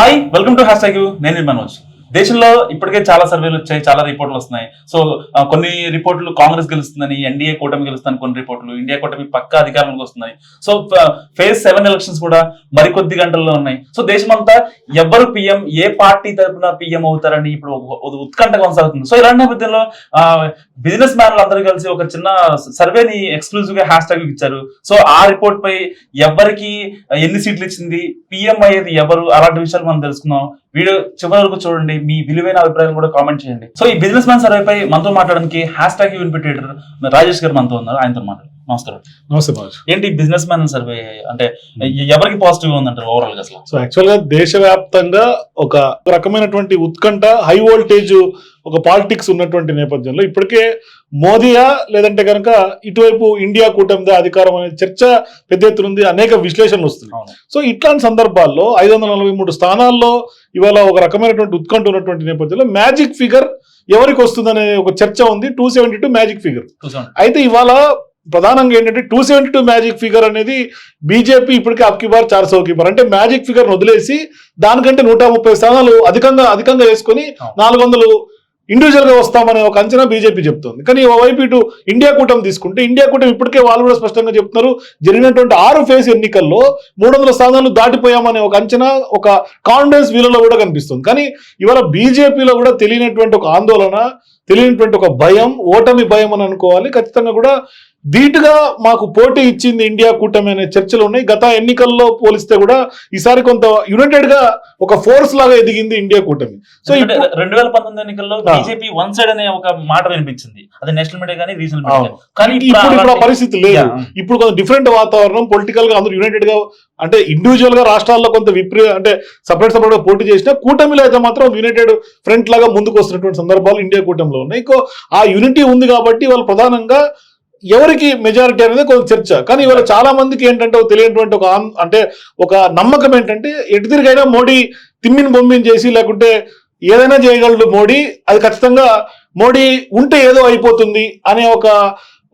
Hi welcome to hash tag నేను మనోజ్. దేశంలో ఇప్పటికే చాలా సర్వేలు వచ్చాయి చాలా రిపోర్ట్లు వస్తున్నాయి. సో కొన్ని రిపోర్ట్లు కాంగ్రెస్ గెలుస్తుందని ఎన్డీఏ కూటమి గెలుస్తుందని కొన్ని రిపోర్ట్లు ఇండియా కూటమి పక్క అధికారంలోకి వస్తున్నాయి. సో ఫేజ్ సెవెన్ ఎలక్షన్స్ కూడా మరికొద్ది గంటల్లో ఉన్నాయి. సో దేశం అంతా ఎవరు పిఎం ఏ పార్టీ తరపున పిఎం అవుతారని ఇప్పుడు ఒక- ఉత్కంఠ కొనసాగుతుంది. సో ఇలాంటి నేపథ్యంలో బిజినెస్ మ్యాన్లు అందరూ కలిసి ఒక చిన్న సర్వేని ఎక్స్క్లూజివ్గా హ్యాష్ ట్యాగ్ ఇచ్చారు. సో ఆ రిపోర్ట్ పై ఎవరికి ఎన్ని సీట్లు ఇచ్చింది పిఎం అయ్యేది ఎవరు అలాంటి విషయాలు మనం తెలుసుకున్నాం వీడియో చివరి వరకు చూడండి. మీ విలువైన అభిప్రాయాలు కూడా కామెంట్ చేయండి. సో ఈ బిజినెస్ మ్యాన్ సర్వేపై మనతో మాట్లాడడానికి హ్యాష్ ట్యాగ్ యూనిపిటేటర్ రాజేష్ గారు మనతో ఉన్నారు. ఆయనతో మాట్లాడు నమస్కారం నమస్తే మనోజ్ ఏంటి బిజినెస్ మ్యాన్ సర్వే అంటే ఎవరికి పాజిటివ్ ఉందంటారు ఓవరాల్గా అసలు? సో యాక్చువల్గా దేశవ్యాప్తంగా ఒక రకమైనటువంటి ఉత్కంఠ హై వోల్టేజ్ ఒక పాలిటిక్స్ ఉన్నటువంటి నేపథ్యంలో ఇప్పటికే మోదీయా లేదంటే కనుక ఇటువైపు ఇండియా కూటమిదా అధికారం అనే చర్చ పెద్ద ఎత్తున ఉంది అనేక విశ్లేషణలు వస్తున్నాయి. సో ఇట్లాంటి సందర్భాల్లో ఐదు వందల నలభై మూడు స్థానాల్లో ఇవాళ ఒక రకమైనటువంటి ఉత్కంఠ ఉన్నటువంటి నేపథ్యంలో మ్యాజిక్ ఫిగర్ ఎవరికి వస్తుందనే ఒక చర్చ ఉంది two seventy two magic figure అయితే ఇవాళ ప్రధానంగా ఏంటంటే two seventy two magic figure అనేది బీజేపీ ఇప్పటికే అప్కి బార్ చార్ సో కి బార్ అంటే మ్యాజిక్ ఫిగర్ వదిలేసి దానికంటే నూట ముప్పై స్థానాలు అధికంగా అధికంగా వేసుకొని నాలుగు వందలు ఇండివిజువల్గా వస్తామనే ఒక అంచనా బీజేపీ చెప్తుంది. కానీ ఓవైపు ఇటు ఇండియా కూటమి తీసుకుంటే ఇండియా కూటమి ఇప్పటికే వాళ్ళు కూడా స్పష్టంగా చెప్తున్నారు జరిగినటువంటి ఆరు ఫేజ్ ఎన్నికల్లో మూడు వందల స్థానాలు దాటిపోయామనే ఒక అంచనా ఒక కాన్ఫిడెన్స్ వీళ్ళలో కూడా కనిపిస్తుంది. కానీ ఇవాళ బీజేపీలో కూడా తెలియనటువంటి ఒక ఆందోళన తెలియనటువంటి ఒక భయం ఓటమి భయం అని అనుకోవాలి. ఖచ్చితంగా కూడా ధీటుగా మాకు పోటీ ఇచ్చింది ఇండియా కూటమి అనే చర్చలు ఉన్నాయి గత ఎన్నికల్లో పోలిస్తే కూడా ఈసారి కొంత యునైటెడ్గా ఒక ఫోర్స్ లాగా ఎదిగింది ఇండియా కూటమి సో రెండు వేల పంతొమ్మిది ఎన్నికల్లో. బీజేపీ వన్ సైడ్ అనే ఒక మాట వినిపించింది అది నేషనల్ మీడియా కానీ రీజనల్ మీడియా. కానీ ఇప్పుడు పరిస్థితి లేదు. ఇప్పుడు కొంత డిఫరెంట్ వాతావరణం పొలిటికల్గా అందరూ యునైటెడ్గా అంటే ఇండివిజువల్గా రాష్ట్రాల్లో కొంత విప్రి అంటే సపరేట్ సపరేట్గా పోటీ చేసినా కూటమిలో అయితే మాత్రం యునైటెడ్ ఫ్రంట్ లాగా ముందుకు వస్తున్నటువంటి సందర్భాలు ఇండియా కూటమిలో ఉన్నాయి ఇంకో ఆ యూనిటీ ఉంది కాబట్టి వాళ్ళు ప్రధానంగా ఎవరికి మెజారిటీ అనేది కొంత చర్చ. కానీ ఇవాళ చాలా మందికి ఏంటంటే తెలియనటువంటి ఒక అంటే ఒక నమ్మకం ఏంటంటే ఎటు తిరిగైనా మోడీ తిమ్మిని బొమ్మిని చేసి లేకుంటే ఏదైనా చేయగలడు మోడీ అది ఖచ్చితంగా మోడీ ఉంటే ఏదో అయిపోతుంది అనే ఒక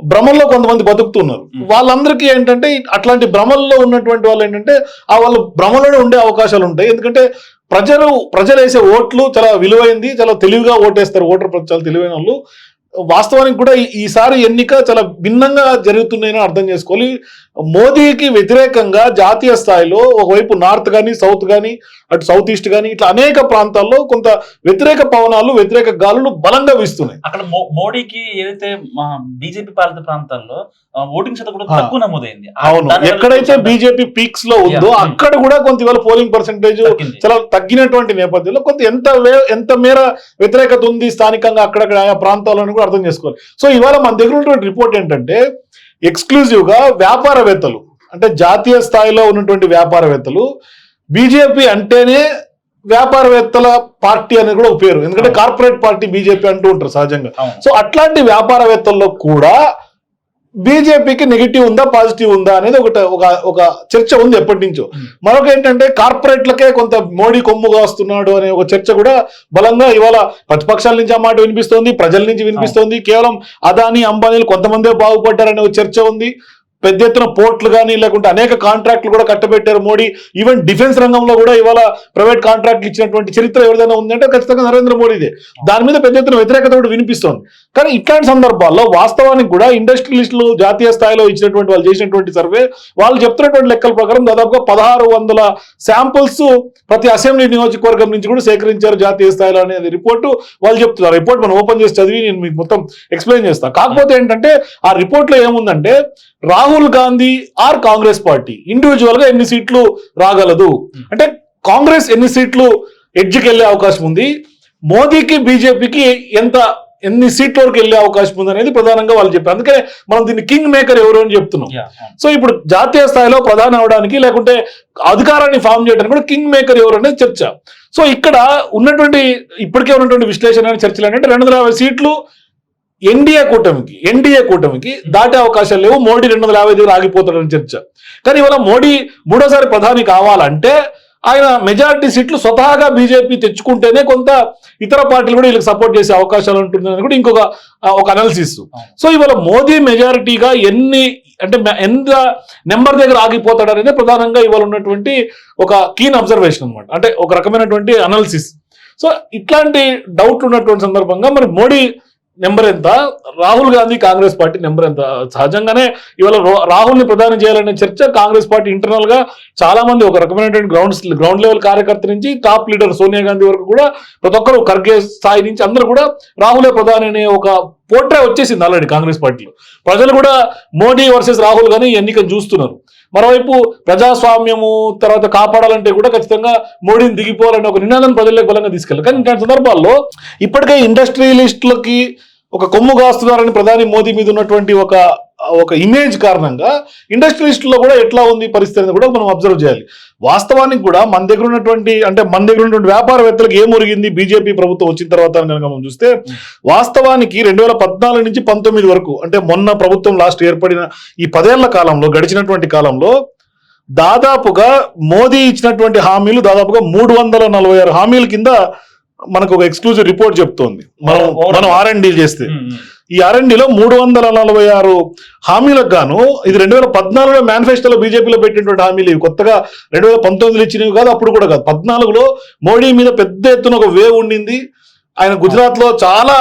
భ్రమల్లో కొంతమంది బతుకుతున్నారు. వాళ్ళందరికీ ఏంటంటే అట్లాంటి భ్రమల్లో ఉన్నటువంటి వాళ్ళు ఏంటంటే ఆ వాళ్ళు భ్రమలోనే ఉండే అవకాశాలు ఉంటాయి. ఎందుకంటే ప్రజలు ప్రజలు వేసే ఓట్లు చాలా విలువైంది చాలా తెలివిగా ఓటేస్తారు ఓటర్ చాలా తెలివైన వాళ్ళు. వాస్తవానికి కూడా ఈ- ఈసారి ఎన్నిక చాలా భిన్నంగా జరుగుతున్నాయని అర్థం చేసుకోవాలి. మోదీకి వ్యతిరేకంగా జాతీయ స్థాయిలో ఒకవైపు నార్త్ కానీ సౌత్ కానీ అటు సౌత్ ఈస్ట్ కానీ ఇట్లా అనేక ప్రాంతాల్లో కొంత వ్యతిరేక పవనాలు వ్యతిరేక గాలులు బలంగా వీస్తున్నాయి అక్కడ మోడీకి ఏదైతే బీజేపీ పాలిత ప్రాంతాల్లో ఓటింగ్ శాతం కూడా. తక్కువ నమోదైంది అవును ఎక్కడైతే బీజేపీ పీక్స్లో ఉందో Yeah. అక్కడ కూడా కొంత ఇవాళ పోలింగ్ పర్సంటేజ్. చాలా తగ్గినటువంటి నేపథ్యంలో కొంత ఎంత ఎంత మేర వ్యతిరేకత ఉంది స్థానికంగా అక్కడక్కడ ఆయా ప్రాంతాలను కూడా అర్థం చేసుకోవాలి సో ఇవాళ మన దగ్గర ఉన్నటువంటి రిపోర్ట్ ఏంటంటే ఎక్స్క్లూజివ్గా వ్యాపారవేత్తలు అంటే జాతీయ స్థాయిలో ఉన్నటువంటి వ్యాపారవేత్తలు బీజేపీ అంటేనే వ్యాపారవేత్తల పార్టీ అనేది కూడా ఒక పేరు ఎందుకంటే. కార్పొరేట్ పార్టీ బీజేపీ అంటూ ఉంటారు సహజంగా. సో అట్లాంటి వ్యాపారవేత్తల్లో కూడా బీజేపీకి నెగిటివ్ ఉందా పాజిటివ్ ఉందా అనేది ఒకటి ఒక ఒక చర్చ ఉంది ఎప్పటి నుంచో. మరొక ఏంటంటే కార్పొరేట్లకే కొంత మోడీ కొమ్ముగా వస్తున్నాడు అనే ఒక చర్చ కూడా బలంగా ఇవాళ ప్రతిపక్షాల నుంచి ఆ మాట వినిపిస్తోంది ప్రజల నుంచి వినిపిస్తోంది. కేవలం అదాని అంబానీలు కొంతమందే బాగుపడ్డారనే ఒక చర్చ ఉంది. పెద్ద ఎత్తున పోర్ట్లు కానీ లేకుంటే అనేక కాంట్రాక్ట్లు కూడా కట్టబెట్టారు మోడీ. ఈవెన్ డిఫెన్స్ రంగంలో కూడా ఇవాళ ప్రైవేట్ కాంట్రాక్ట్లు ఇచ్చినటువంటి చరిత్ర ఎవరిదైనా ఉందంటే ఖచ్చితంగా నరేంద్ర మోడీదే. దాని మీద పెద్ద ఎత్తున వ్యతిరేకత కూడా వినిపిస్తోంది. కానీ ఇట్లాంటి సందర్భాల్లో వాస్తవానికి కూడా ఇండస్ట్రియలిస్టులు జాతీయ స్థాయిలో ఇచ్చినటువంటి వాళ్ళు చేసినటువంటి సర్వే వాళ్ళు చెప్తున్నటువంటి లెక్కల ప్రకారం దాదాపుగా పదహారు వందల శాంపుల్స్ ప్రతి అసెంబ్లీ నియోజకవర్గం నుంచి కూడా సేకరించారు జాతీయ స్థాయిలో అనేది రిపోర్టు. వాళ్ళు చెప్తున్నారు రిపోర్ట్ మనం ఓపెన్ చేసి చదివి నేను మీకు మొత్తం ఎక్స్ప్లెయిన్ చేస్తాను కాకపోతే ఏంటంటే ఆ రిపోర్ట్లో ఏముందంటే రాహుల్ గాంధీ ఆర్ కాంగ్రెస్ పార్టీ. ఇండివిజువల్గా ఎన్ని సీట్లు రాగలదు? అంటే కాంగ్రెస్ ఎన్ని సీట్లు ఎడ్జ్కి వెళ్ళే అవకాశం ఉంది? మోదీకి బీజేపీకి ఎంత ఎన్ని సీట్ల వరకు వెళ్ళే అవకాశం ఉంది అనేది ప్రధానంగా వాళ్ళు చెప్పారు. అందుకనే మనం దీన్ని కింగ్ మేకర్ ఎవరు అని చెప్తున్నాం. సో ఇప్పుడు జాతీయ స్థాయిలో ప్రధాని అవడానికి లేకుంటే అధికారాన్ని ఫామ్ చేయడానికి కూడా కింగ్ మేకర్ ఎవరు అనేది చర్చ. సో ఇక్కడ ఉన్నటువంటి ఇప్పటికే ఉన్నటువంటి విశ్లేషణ చర్చలు ఏంటంటే రెండు సీట్లు ఎన్డీఏ కూటమికి ఎన్డీఏ కూటమికి దాటే అవకాశాలు లేవు. మోడీ రెండు వందల యాభై దగ్గర ఆగిపోతాడని చర్చ. కానీ ఇవాళ మోడీ మూడోసారి ప్రధాని కావాలంటే ఆయన మెజారిటీ సీట్లు స్వతహాగా బీజేపీ తెచ్చుకుంటేనే కొంత ఇతర పార్టీలు కూడా వీళ్ళకి సపోర్ట్ చేసే అవకాశాలు ఉంటుందని కూడా ఇంకొక ఒక అనాలిసిస్ సో ఇవాళ మోదీ మెజారిటీగా ఎన్ని అంటే ఎంత నెంబర్ దగ్గర ఆగిపోతాడు ప్రధానంగా ఇవాళ ఉన్నటువంటి ఒక కీన్ అబ్జర్వేషన్ అనమాట అంటే ఒక రకమైనటువంటి అనాలిసిస్ సో ఇట్లాంటి డౌట్ ఉన్నటువంటి సందర్భంగా మరి మోడీ నెంబర్ ఎంత? రాహుల్ గాంధీ కాంగ్రెస్ పార్టీ నెంబర్ ఎంత? సహజంగానే ఇవాళ రాహుల్ని రాహుల్ ప్రధానం చేయాలనే చర్చ కాంగ్రెస్ పార్టీ ఇంటర్నల్గా చాలా మంది ఒక రకమైనటువంటి గ్రౌండ్ గ్రౌండ్ లెవెల్ కార్యకర్త నుంచి టాప్ లీడర్ సోనియా గాంధీ వరకు కూడా ప్రతి ఒక్కరు ఖర్గే స్థాయి నుంచి అందరూ కూడా రాహులే ప్రధాని అనే ఒక పోట్రే వచ్చేసింది ఆల్రెడీ కాంగ్రెస్ పార్టీలో. ప్రజలు కూడా మోడీ వర్సెస్ రాహుల్ గాని ఎన్నికను చూస్తున్నారు. మరోవైపు ప్రజాస్వామ్యము తర్వాత కాపాడాలంటే కూడా ఖచ్చితంగా మోడీని దిగిపోవాలని ఒక నినాదం ప్రజలకు బలంగా తీసుకెళ్ళారు కానీ ఇట్లాంటి సందర్భాల్లో ఇప్పటికే ఇండస్ట్రియలిస్టులకి ఒక కొమ్ము కాస్తున్నారని ప్రధాని మోదీ మీద ఉన్నటువంటి ఒక ఒక ఇమేజ్ కారణంగా ఇండస్ట్రియలిస్టుల్లో కూడా ఎట్లా ఉంది పరిస్థితి అనేది కూడా మనం అబ్జర్వ్ చేయాలి వాస్తవానికి కూడా మన దగ్గర ఉన్నటువంటి అంటే మన దగ్గర ఉన్నటువంటి వ్యాపారవేత్తలకు ఏం ఒరిగింది బీజేపీ ప్రభుత్వం వచ్చిన తర్వాత కనుక మనం చూస్తే వాస్తవానికి రెండు వేల పద్నాలుగు నుంచి పంతొమ్మిది వరకు అంటే మొన్న ప్రభుత్వం లాస్ట్ ఏర్పడిన ఈ పదేళ్ళ కాలంలో గడిచినటువంటి కాలంలో దాదాపుగా మోదీ ఇచ్చినటువంటి హామీలు దాదాపుగా మూడు వందల నలభై ఆరు హామీల కింద మనకు ఒక ఎక్స్క్లూజివ్ రిపోర్ట్ చెప్తోంది మనం. మనం ఆర్ అండ్ డీల్ చేస్తే. ఈ ఆర్ఎండిలో మూడు వందల నలభై ఆరు హామీలకు గాను ఇది రెండు వేల పద్నాలుగులో మేనిఫెస్టోలో బీజేపీలో పెట్టినటువంటి హామీలు ఇవి. కొత్తగా రెండు వేల పంతొమ్మిదిలో ఇచ్చినవి కాదు అప్పుడు కూడా కాదు. పద్నాలుగులో మోడీ మీద పెద్ద ఎత్తున ఒక వేవ్ ఉండింది. ఆయన గుజరాత్లో చాలా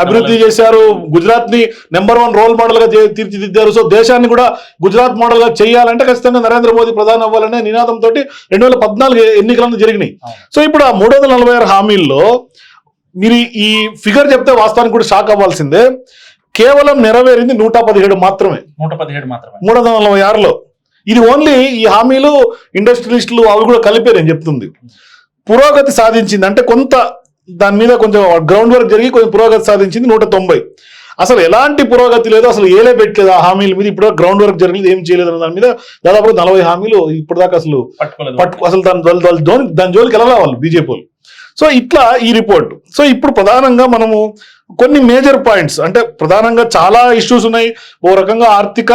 అభివృద్ధి చేశారు. గుజరాత్ని నెంబర్ వన్ రోల్ మోడల్గా తీర్చిదిద్దారు. సో దేశాన్ని కూడా గుజరాత్ మోడల్గా చేయాలంటే ఖచ్చితంగా నరేంద్ర మోదీ ప్రధాని అవ్వాలనే నినాదంతో రెండు వేల పద్నాలుగు ఎన్నికలను జరిగినాయి. సో ఇప్పుడు ఆ మూడు వందల నలభై ఆరు హామీల్లో మీరు ఈ ఫిగర్ చెప్తే వాస్తవానికి కూడా షాక్ అవ్వాల్సిందే. కేవలం నెరవేరింది నూట పదిహేడు మాత్రమే. నూట పదిహేడు మాత్రమే. మూడు వందల నలభై ఆరులో. ఇది ఓన్లీ ఈ హామీలు ఇండస్ట్రియలిస్టులు అవి కూడా కలిపే నేను చెప్తుంది. పురోగతి సాధించింది. అంటే కొంత దాని మీద కొంచెం గ్రౌండ్ వర్క్ జరిగి కొంచెం పురోగతి సాధించింది నూట తొంభై. అసలు ఎలాంటి పురోగతి లేదు అసలు ఏలే పెట్టలేదు ఆ హామీల మీద. ఇప్పుడు గ్రౌండ్ వర్క్ జరగలేదు ఏం చేయలేదు అన్న దాని మీద దాదాపు నలభై హామీలు ఇప్పటిదాకా అసలు పట్టుకోలేదు. పట్టు అసలు దాని దాని- జోన్ దాని జోలికి వెళ్ళాలి వాళ్ళు బీజేపీ సో ఇట్లా ఈ రిపోర్ట్. సో ఇప్పుడు ప్రధానంగా మనము కొన్ని మేజర్ పాయింట్స్ అంటే ప్రధానంగా చాలా ఇష్యూస్ ఉన్నాయి. ఓ రకంగా ఆర్థిక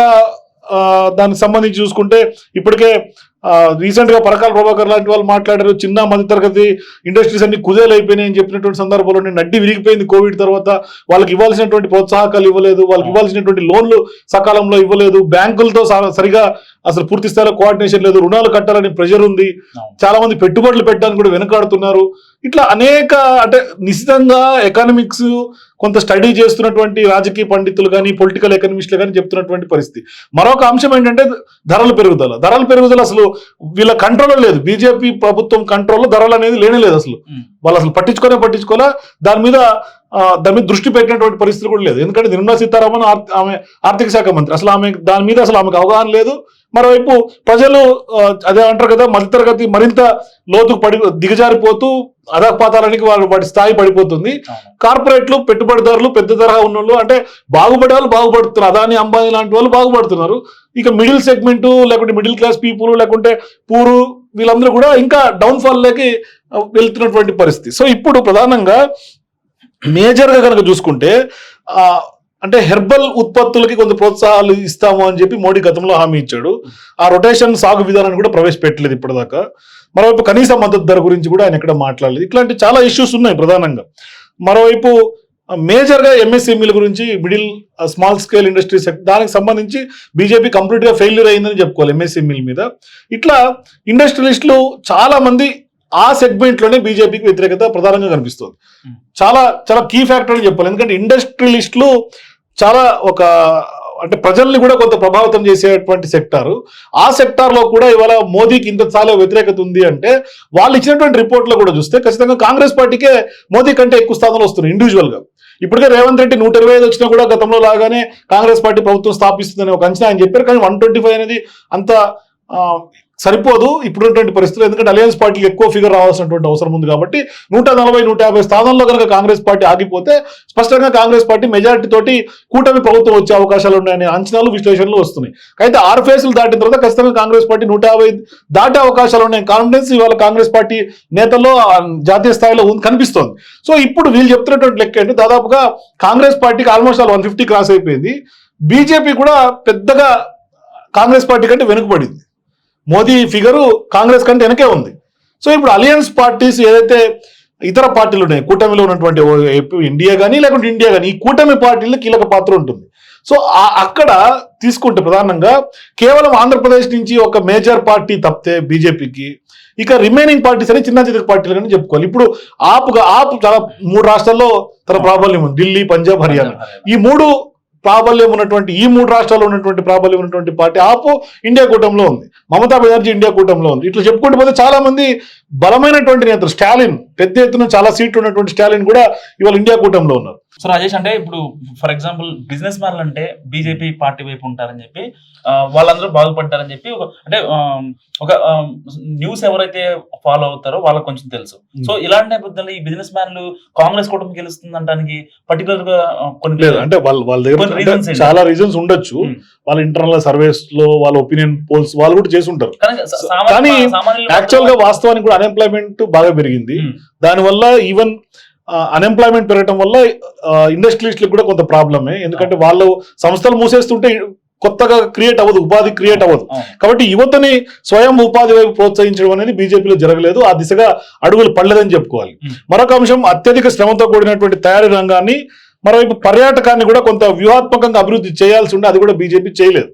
దానికి సంబంధించి చూసుకుంటే ఇప్పటికే రీసెంట్గా పరకాల ప్రభాకర్ లాంటి వాళ్ళు మాట్లాడారు. చిన్న మధ్య తరగతి ఇండస్ట్రీస్ అన్ని కుదేలు అయిపోయినాయి అని చెప్పినటువంటి సందర్భంలో నడ్డి విరిగిపోయింది కోవిడ్ తర్వాత. వాళ్ళకి ఇవ్వాల్సినటువంటి ప్రోత్సాహకాలు ఇవ్వలేదు. వాళ్ళకి ఇవ్వాల్సినటువంటి లోన్లు సకాలంలో ఇవ్వలేదు. బ్యాంకులతో సరిగా అసలు పూర్తి స్థాయిలో కోఆర్డినేషన్ లేదు రుణాలు కట్టాలని ప్రెషర్ ఉంది. చాలా మంది పెట్టుబడులు పెట్టడానికి కూడా వెనుకాడుతున్నారు. ఇట్లా అనేక అంటే నిశ్చితంగా ఎకనామిక్స్ కొంత స్టడీ చేస్తున్నటువంటి రాజకీయ పండితులు కానీ పొలిటికల్ ఎకనమిస్టులు కానీ చెప్తున్నటువంటి పరిస్థితి. మరొక అంశం ఏంటంటే ధరల పెరుగుదల. ధరల పెరుగుదల అసలు వీళ్ళ కంట్రోల్లో లేదు. బీజేపీ ప్రభుత్వం కంట్రోల్లో ధరలు అనేది లేనే లేదు అసలు. వాళ్ళు అసలు పట్టించుకోనే పట్టించుకోలే. దాని మీద దాని మీద దృష్టి పెట్టినటువంటి పరిస్థితి కూడా లేదు. ఎందుకంటే నిర్మలా సీతారామన్ ఆమె ఆర్థిక శాఖ మంత్రి. అసలు ఆమె దాని మీద అసలు ఆమెకు అవగాహన లేదు. మరోవైపు ప్రజలు అదే అంటారు కదా మధ్యతరగతి మరింత లోతుకు పడి దిగజారిపోతూ అధపాతాలనికి వాళ్ళు వాటి స్థాయి పడిపోతుంది. కార్పొరేట్లు పెట్టుబడిదారులు పెద్ద తరహా ఉన్న వాళ్ళు అంటే బాగుపడే వాళ్ళు బాగుపడుతున్నారు. అదాని అంబానీ లాంటి వాళ్ళు బాగుపడుతున్నారు. ఇక మిడిల్ సెగ్మెంట్ లేకుంటే మిడిల్ క్లాస్ పీపుల్ లేకుంటే పూరు వీళ్ళందరూ కూడా ఇంకా డౌన్ఫాల్లోకి ఆ, వెళ్తున్నటువంటి పరిస్థితి. సో ఇప్పుడు ప్రధానంగా మేజర్గా కనుక చూసుకుంటే అంటే హెర్బల్ ఉత్పత్తులకి కొంత ప్రోత్సాహాలు ఇస్తాము అని చెప్పి మోడీ గతంలో హామీ ఇచ్చాడు. ఆ రొటేషన్ సాగు విధానాన్ని కూడా ప్రవేశపెట్టలేదు ఇప్పటిదాకా. మరోవైపు కనీస మద్దతు ధర గురించి కూడా ఆయన ఎక్కడ మాట్లాడలేదు. ఇట్లాంటి చాలా ఇష్యూస్ ఉన్నాయి ప్రధానంగా. మరోవైపు మేజర్గా ఎంఎస్ఎంఈల గురించి మిడిల్ స్మాల్ స్కేల్ ఇండస్ట్రీస్ దానికి సంబంధించి బీజేపీ కంప్లీట్గా ఫెయిల్యూర్ అయిందని చెప్పుకోవాలి ఎంఎస్ఎంఈల మీద. ఇట్లా ఇండస్ట్రియలిస్టులు చాలామంది ఆ సెగ్మెంట్లోనే బీజేపీకి వ్యతిరేకత ప్రధానంగా కనిపిస్తుంది. చాలా చాలా కీ ఫ్యాక్టర్ అని చెప్పాలి. ఎందుకంటే ఇండస్ట్రియలిస్టులు చాలా ఒక అంటే ప్రజల్ని కూడా కొంత ప్రభావితం చేసేటువంటి సెక్టార్ ఆ సెక్టార్లో కూడా ఇవాళ మోదీకి ఇంత చాలా వ్యతిరేకత ఉంది అంటే వాళ్ళు ఇచ్చినటువంటి రిపోర్ట్లో కూడా చూస్తే ఖచ్చితంగా కాంగ్రెస్ పార్టీకే మోదీ కంటే ఎక్కువ స్థానాలు వస్తున్నాయి ఇండివిజువల్గా. ఇప్పటికే రేవంత్ రెడ్డి నూట ఇరవై ఐదు వచ్చినా కూడా గతంలో లాగానే కాంగ్రెస్ పార్టీ ప్రభుత్వం స్థాపిస్తుందని ఒక అంచనా ఆయన చెప్పారు. కానీ వన్ ట్వంటీ ఫైవ్ అనేది అంత సరిపోదు. ఇప్పుడున్నటువంటి పరిస్థితులు ఎందుకంటే అలయన్స్ పార్టీకి ఎక్కువ ఫిగర్ రావాల్సినటువంటి అవసరం ఉంది కాబట్టి నూట నలభై నూట యాభై స్థానాల్లో కనుక కాంగ్రెస్ పార్టీ ఆగిపోతే స్పష్టంగా కాంగ్రెస్ పార్టీ మెజారిటీ తోటి కూటమి ప్రభుత్వం వచ్చే అవకాశాలు ఉన్నాయనే అంచనాలు విశ్లేషణలు వస్తున్నాయి. అయితే ఆరు ఫేసులు దాటిన తర్వాత ఖచ్చితంగా కాంగ్రెస్ పార్టీ నూట యాభై దాటే అవకాశాలు ఉన్నాయి. కాన్ఫిడెన్స్ ఇవాళ కాంగ్రెస్ పార్టీ నేతల్లో జాతీయ స్థాయిలో ఉంది- కనిపిస్తోంది. సో ఇప్పుడు వీళ్ళు చెప్తున్నటువంటి లెక్క అంటే దాదాపుగా కాంగ్రెస్ పార్టీకి almost all one fifty cross అయిపోయింది. బీజేపీ కూడా పెద్దగా కాంగ్రెస్ పార్టీ కంటే వెనుకబడింది. మోదీ ఫిగరు కాంగ్రెస్ కంటే వెనకే ఉంది. సో ఇప్పుడు అలియన్స్ పార్టీస్ ఏదైతే ఇతర పార్టీలు ఉన్నాయి కూటమిలో ఉన్నటువంటి ఇండియా కానీ లేకుంటే ఇండియా కానీ ఈ కూటమి పార్టీలు కీలక పాత్ర ఉంటుంది. సో అక్కడ తీసుకుంటే ప్రధానంగా కేవలం ఆంధ్రప్రదేశ్ నుంచి ఒక మేజర్ పార్టీ తప్పితే బీజేపీకి ఇక రిమైనింగ్ పార్టీస్ అని చిన్న చిన్న పార్టీలు అని చెప్పుకోవాలి. ఇప్పుడు ఆపుగా ఆపు చాలా మూడు రాష్ట్రాల్లో తన ప్రాబల్యం ఉంది. ఢిల్లీ పంజాబ్ హర్యానా. ఈ మూడు ప్రాబల్యం ఉన్నటువంటి ఈ మూడు రాష్ట్రాల్లో ఉన్నటువంటి ప్రాబల్యం ఉన్నటువంటి పార్టీ ఆపు ఇండియా కూటమిలో ఉంది. మమతా బెనర్జీ ఇండియా కూటమిలో ఉంది. ఇట్లా చెప్పుకుంటూ పోతే చాలా మంది బలమైనటువంటి నేతలు స్టాలిన్ పెద్ద ఎత్తున చాలా సీట్లు ఉన్నటువంటి స్టాలిన్ కూడా ఇవాళ ఇండియా కూటమిలో ఉన్నారు సో రాజేష్ అంటే ఇప్పుడు ఫర్ ఎగ్జాంపుల్ బిజినెస్ మ్యాన్లు అంటే బీజేపీ పార్టీ వైపు ఉంటారని చెప్పి వాళ్ళందరూ బాగుపడతారని చెప్పి ఒక అంటే ఒక న్యూస్ ఎవరైతే ఫాలో అవుతారో వాళ్ళకి కొంచెం తెలుసు. సో ఇలాంటి నేపథ్యంలో ఈ బిజినెస్ మ్యాన్లు కాంగ్రెస్ కూటమి గెలుస్తుంది అనడానికి పర్టికులర్గా కొన్ని అంటే వాళ్ళ వాళ్ళ దగ్గర? చాలా రీజన్స్ ఉండొచ్చు. వాళ్ళ ఇంటర్నల్ సర్వేస్లో వాళ్ళ ఒపీనియన్ పోల్స్ వాళ్ళు కూడా చేసి ఉంటారు కానీ యాక్చువల్గా వాస్తవానికి కూడా అన్ఎంప్లాయ్మెంట్ బాగా పెరిగింది. Hmm. దానివల్ల ఈవెన్ అన్ఎంప్లాయ్మెంట్ పెరగడం వల్ల ఇండస్ట్రియలిస్టులకు కూడా కొంత ప్రాబ్లమే ఎందుకంటే వాళ్ళు సంస్థలు మూసేస్తుంటే కొత్తగా క్రియేట్ అవ్వదు ఉపాధి క్రియేట్ అవ్వదు. కాబట్టి యువతని స్వయం ఉపాధి వైపు ప్రోత్సహించడం అనేది బీజేపీలో జరగలేదు. ఆ దిశగా అడుగులు పడలేదని చెప్పుకోవాలి. Hmm. మరొక అంశం అత్యధిక శ్రమతో కూడినటువంటి తయారీ రంగాన్ని మరోవైపు పర్యాటకాన్ని కూడా కొంత వ్యూహాత్మకంగా అభివృద్ధి చేయాల్సి ఉండే అది కూడా బీజేపీ చేయలేదు.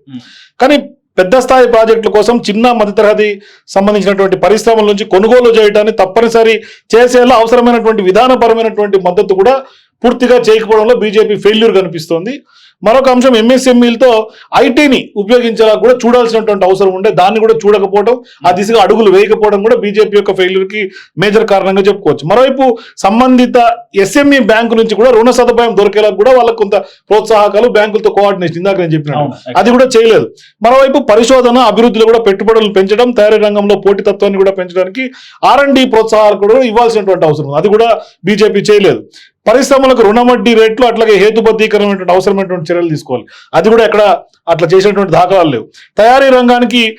కానీ పెద్ద స్థాయి ప్రాజెక్టుల కోసం చిన్న మధ్యతరగతి సంబంధించినటువంటి పరిశ్రమల నుంచి కొనుగోలు చేయడాన్ని తప్పనిసరి చేసేలా అవసరమైనటువంటి విధానపరమైనటువంటి మద్దతు కూడా పూర్తిగా చేయకపోవడంలో బీజేపీ ఫెయిల్యూర్ కనిపిస్తోంది మరొక అంశం ఎంఎస్ఎంఈలతో ఐటీని ఉపయోగించేలా కూడా చూడాల్సినటువంటి అవసరం ఉండే. దాన్ని కూడా చూడకపోవడం ఆ దిశగా అడుగులు వేయకపోవడం కూడా బీజేపీ యొక్క ఫెయిల్యూర్కి మేజర్ కారణంగా చెప్పుకోవచ్చు. మరోవైపు సంబంధిత ఎస్ఎంఈ బ్యాంకు నుంచి కూడా రుణ సదుపాయం దొరికేలా కూడా వాళ్ళకు కొంత ప్రోత్సాహకాలు బ్యాంకులతో కోఆర్డినేషన్ ఇందాక నేను చెప్పినట్టు. అవును. అది కూడా చేయలేదు. మరోవైపు పరిశోధన అభివృద్ధిలో కూడా పెట్టుబడులు పెంచడం తయారీ రంగంలో పోటీతత్వాన్ని కూడా పెంచడానికి ఆర్ అండ్ డి ప్రోత్సాహాలు కూడా ఇవ్వాల్సినటువంటి అవసరం ఉంది. అది కూడా బీజేపీ చేయలేదు. పరిశ్రమలకు రుణ వడ్డీ రేట్లు అట్లాగే హేతుబద్ధీకరమైనటువంటి అవసరమైనటువంటి చర్యలు తీసుకోవాలి. అది కూడా ఎక్కడ అట్లా చేసినటువంటి దాఖలాలు లేవు. తయారీ రంగానికి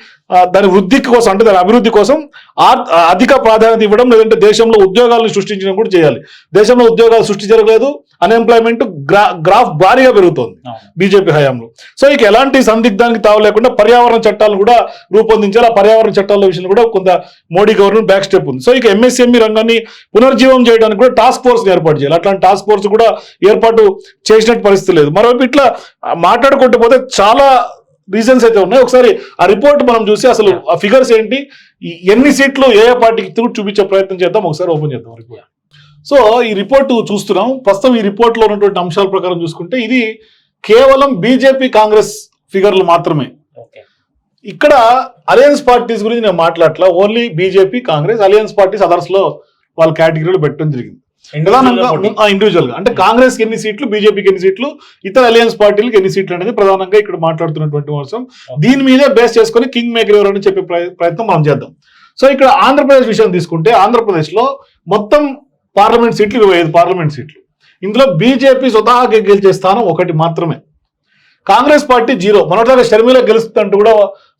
దాని వృద్ధికి కోసం అంటే దాని అభివృద్ధి కోసం అధిక ప్రాధాన్యత ఇవ్వడం లేదంటే దేశంలో ఉద్యోగాలను సృష్టించడం కూడా చేయాలి. దేశంలో ఉద్యోగాలు సృష్టి జరగలేదు అన్ఎంప్లాయ్మెంట్ గ్రా గ్రాఫ్ భారీగా పెరుగుతోంది. బీజేపీ హయాంలో. సో ఇక ఎలాంటి సందిగ్ధానికి తావు లేకుండా పర్యావరణ చట్టాలను కూడా రూపొందించాలి. ఆ పర్యావరణ చట్టాల విషయంలో కూడా కొంత మోడీ గవర్నమెంట్ బ్యాక్ స్టెప్ ఉంది. సో ఇక ఎంఎస్ఎంఈ రంగాన్ని పునర్జీవం చేయడానికి కూడా టాస్క్ ఫోర్స్ ఏర్పాటు చేయాలి. అట్లాంటి టాస్క్ ఫోర్స్ కూడా ఏర్పాటు చేసినట్టు పరిస్థితి లేదు. మరోవైపు ఇట్లా మాట్లాడుకుంటూ పోతే చాలా రీజన్స్ అయితే ఉన్నాయి. ఒకసారి ఆ రిపోర్ట్ మనం చూసి అసలు ఆ ఫిగర్స్ ఏంటి? ఎన్ని సీట్లు ఏ ఏ పార్టీకి తిరిగి చూపించే ప్రయత్నం చేద్దాం ఒకసారి ఓపెన్ చేద్దాం రిపోర్ట్ సో ఈ రిపోర్ట్ చూస్తున్నాం. ప్రస్తుతం ఈ రిపోర్ట్లో ఉన్నటువంటి అంశాల ప్రకారం చూసుకుంటే ఇది కేవలం బీజేపీ కాంగ్రెస్ ఫిగర్లు మాత్రమే. ఇక్కడ అలయన్స్ పార్టీస్ గురించి నేను మాట్లాడట్లా. Only BJP Congress alliance parties అదర్స్లో వాళ్ళ కేటగిరీలో పెట్టడం జరిగింది. ఇండివిజువల్గా అంటే కాంగ్రెస్కి ఎన్ని సీట్లు బీజేపీకి ఎన్ని సీట్లు ఇతర అలయన్స్ పార్టీలకు ఎన్ని సీట్లు అనేది ప్రధానంగా ఇక్కడ మాట్లాడుతున్నటువంటి అంశం దీని మీదే బేస్ చేసుకొని కింగ్ మేకర్ ఎవరు అని చెప్పే ప్రయ- ప్రయత్నం మనం చేద్దాం. సో ఇక్కడ ఆంధ్రప్రదేశ్ విషయం తీసుకుంటే ఆంధ్రప్రదేశ్లో మొత్తం పార్లమెంట్ సీట్లు ఇరవై ఐదు పార్లమెంట్ సీట్లు. ఇందులో బీజేపీ స్వతహాగా గెలిచే స్థానం ఒకటి మాత్రమే. Congress party zero. మొన్నటిదాకా షర్మిల గెలుస్తుందంటూ కూడా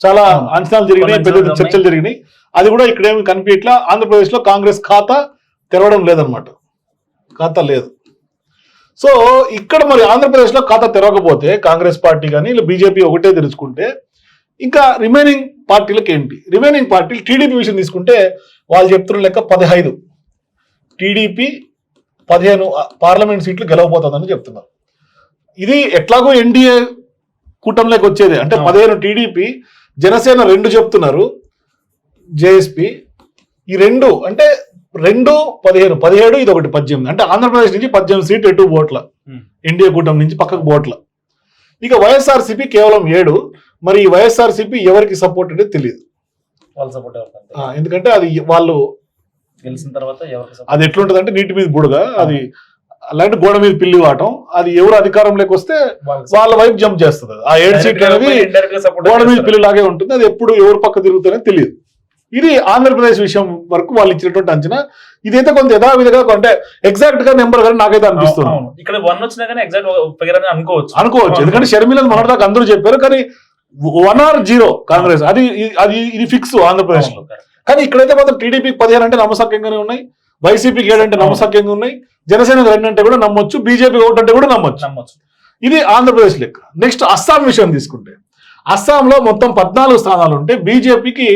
చాలా అంచనాలు జరిగినాయి పెద్ద చర్చలు జరిగినాయి. అది కూడా ఇక్కడ ఏమి కనిపించట్లా. ఆంధ్రప్రదేశ్లో కాంగ్రెస్ ఖాతా తెరవడం లేదనమాట ఖాతా లేదు. సో ఇక్కడ మరి ఆంధ్రప్రదేశ్లో ఖాతా తెరవకపోతే కాంగ్రెస్ పార్టీ కానీ ఇలా బీజేపీ ఒకటే తెరుచుకుంటే ఇంకా రిమైనింగ్ పార్టీలకు ఏంటి? రిమైనింగ్ పార్టీలు టీడీపీ విషయం తీసుకుంటే వాళ్ళు చెప్తున్న లెక్క పదహైదు. టీడీపీ పదిహేను పార్లమెంట్ సీట్లు గెలవబోతుందని చెప్తున్నారు. ఇది ఎట్లాగో ఎన్డీఏ కూటమిలోకి వచ్చేది. అంటే. పదిహేను టీడీపీ జనసేన రెండు చెప్తున్నారు. జేఎస్పీ ఈ రెండు అంటే రెండు పదిహేను పదిహేడు ఇది ఒకటి పద్దెనిమిది. అంటే ఆంధ్రప్రదేశ్ నుంచి పద్దెనిమిది సీట్లు ఎటు బోట్ల. ఎన్డీఏ కూటమి నుంచి పక్కకు బోట్ల ఇక వైఎస్ఆర్సీపీ కేవలం ఏడు మరి ఈ వైఎస్ఆర్సీపీ ఎవరికి సపోర్ట్ అంటే తెలియదు ఎందుకంటే అది వాళ్ళు గెలిచిన తర్వాత? అది ఎట్లుంటది అంటే నీటి మీద బుడగా అది అలాంటి గోడ మీద పిల్లి వాటం అది ఎవరు అధికారంలోకి వస్తే వాళ్ళ వైపు జంప్ చేస్తుంది. ఆ ఏడు సీట్లు అనేది గోడ మీద పిల్లి లాగే ఉంటుంది. అది ఎప్పుడు ఎవరు పక్క తిరుగుతారో తెలియదు ఇది ఆంధ్రప్రదేశ్ విషయం వరకు వాళ్ళు ఇచ్చినటువంటి అంచనా. ఇదైతే కొంత యథావిధిగా అంటే ఎగ్జాక్ట్గా నెంబర్ కానీ నాకైతే అనిపిస్తుంది. ఇక్కడ వన్ వచ్చినా కానీ ఎగ్జాక్ట్ ఫిగర్ అని అనుకోవచ్చు. అనుకోవచ్చు. ఎందుకంటే షర్మిల మొన్నటిదాకా అందరూ చెప్పారు కానీ వన్ ఆర్ జీరో కాంగ్రెస్. అది అది ఇది ఫిక్స్ ఆంధ్రప్రదేశ్. లో. కానీ ఇక్కడైతే మాత్రం టీడీపీ పదిహేను అంటే నమ్మసక్యంగానే ఉన్నాయి. వైసీపీకి ఏడు అంటే నమ్మసక్యంగా ఉన్నాయి. జనసేన రెండు అంటే కూడా నమ్మొచ్చు. బీజేపీ ఒకటి అంటే కూడా నమ్మొచ్చు. నమ్మొచ్చు. ఇది ఆంధ్రప్రదేశ్ లెక్క. నెక్స్ట్ అస్సాం విషయం తీసుకుంటే. అస్సాంలో మొత్తం పద్నాలుగు స్థానాలు ఉంటే బీజేపీకి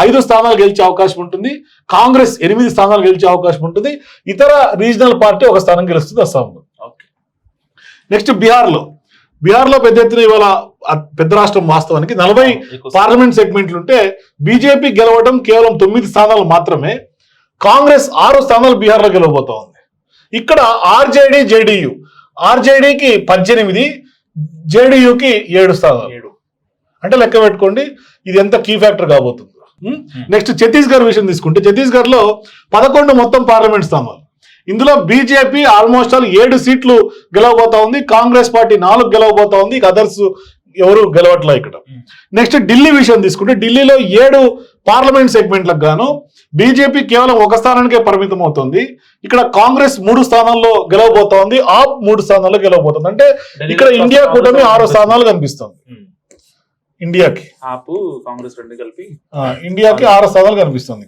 ఐదు స్థానాలు గెలిచే అవకాశం ఉంటుంది. కాంగ్రెస్ ఎనిమిది స్థానాలు గెలిచే అవకాశం ఉంటుంది. ఇతర రీజనల్ పార్టీ ఒక స్థానం గెలుస్తుంది అస్సాంలో. ఓకే. నెక్స్ట్ బీహార్లో. బీహార్లో పెద్ద ఎత్తున ఇవాళ పెద్ద రాష్ట్రం వాస్తవానికి నలభై పార్లమెంట్ సెగ్మెంట్లు ఉంటే బీజేపీ గెలవడం కేవలం తొమ్మిది స్థానాలు మాత్రమే. కాంగ్రెస్ ఆరు స్థానాలు బీహార్లో గెలవబోతా ఉంది. ఇక్కడ ఆర్జేడి జేడీయూ. ఆర్జేడీకి పద్దెనిమిది జేడీయూకి ఏడు స్థానాలు. ఏడు. అంటే లెక్క పెట్టుకోండి ఇది ఎంత కీ ఫ్యాక్టర్ కాబోతుంది. నెక్స్ట్ ఛత్తీస్గఢ్ విషయం తీసుకుంటే ఛత్తీస్గఢ్లో పదకొండు మొత్తం పార్లమెంట్ స్థానాలు. ఇందులో బీజేపీ ఆల్మోస్ట్ ఆల్ ఏడు సీట్లు గెలవబోతా ఉంది కాంగ్రెస్ పార్టీ నాలుగు గెలవబోతా ఉంది అదర్స్ ఎవరు గెలవట్లే ఇక్కడ. నెక్స్ట్ ఢిల్లీ విషయం తీసుకుంటే ఢిల్లీలో ఏడు పార్లమెంట్ సెగ్మెంట్లకు గాను బీజేపీ కేవలం ఒక స్థానానికే పరిమితం అవుతుంది. ఇక్కడ కాంగ్రెస్ మూడు స్థానాల్లో గెలవబోతా ఉంది ఆప్ మూడు స్థానాల్లో గెలవబోతుంది. అంటే ఇక్కడ ఇండియా కూటమి ఆరు స్థానాలు కనిపిస్తుంది. ఉమ్. ఇండియాకి. ఆపు కాంగ్రెస్ రెండు కలిపి. ఇండియాకి ఆరు స్థానాలు కనిపిస్తుంది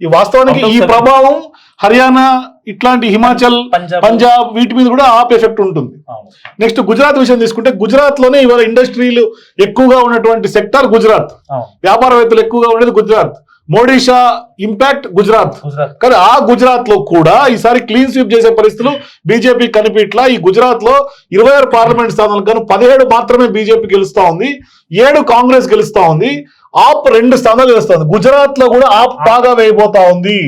ఈ వాస్తవానికి ఈ. ప్రభావం హర్యానా ఇట్లాంటి హిమాచల్ పంజాబ్. వీటి మీద కూడా ఆప్ ఎఫెక్ట్ ఉంటుంది. నెక్స్ట్ గుజరాత్ విషయం తీసుకుంటే గుజరాత్లోనే ఇవాళ ఇండస్ట్రీలు ఎక్కువగా ఉన్నటువంటి సెక్టార్ గుజరాత్. వ్యాపారవేత్తలు ఎక్కువగా ఉండేది గుజరాత్. మోడీషా ఇంపాక్ట్ గుజరాత్. కానీ ఆ గుజరాత్లో కూడా ఈసారి క్లీన్ స్వీప్ చేసే పరిస్థితులు బీజేపీ కనిపించట్లా. ఈ గుజరాత్లో ఇరవై ఆరు పార్లమెంట్ స్థానాలు కానీ పదిహేడు మాత్రమే బీజేపీ గెలుస్తా ఉంది. ఏడు కాంగ్రెస్ గెలుస్తా ఉంది. ఆప్ రెండు స్థానాలు గెలుస్తా ఉంది. గుజరాత్లో కూడా ఆప్ బాగా వేయబోతా ఉంది.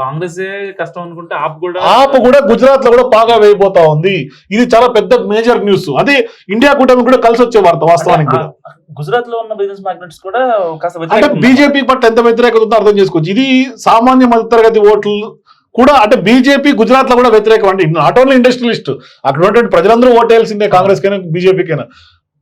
కాంగ్రెస్ కష్టం అనుకుంటే ఆప్ కూడా ఆప్ కూడా గుజరాత్లో కూడా బాగా వేయబోతా ఉంది. ఇది చాలా పెద్ద మేజర్ న్యూస్. అది ఇండియా కూటమి కూడా కలిసి వచ్చే వార్త వాస్తవానికి కూడా. గుజరాత్లో ఉన్న బిజినెస్ మ్యాగ్నెట్స్ కూడా కాస్త అంటే. బీజేపీ పట్ల ఎంత వ్యతిరేకత ఉందో అర్థం చేసుకోవచ్చు. ఇది సామాన్య మధ్యతరగతి ఓట్లు కూడా అంటే బీజేపీ గుజరాత్లో కూడా వ్యతిరేకం అంటే నాట్ ఓన్లీ ఇండస్ట్రియలిస్ట్. అక్కడ ఉన్నటువంటి ప్రజలందరూ ఓటేయాల్సిందే కాంగ్రెస్ కైనా బీజేపీకైనా.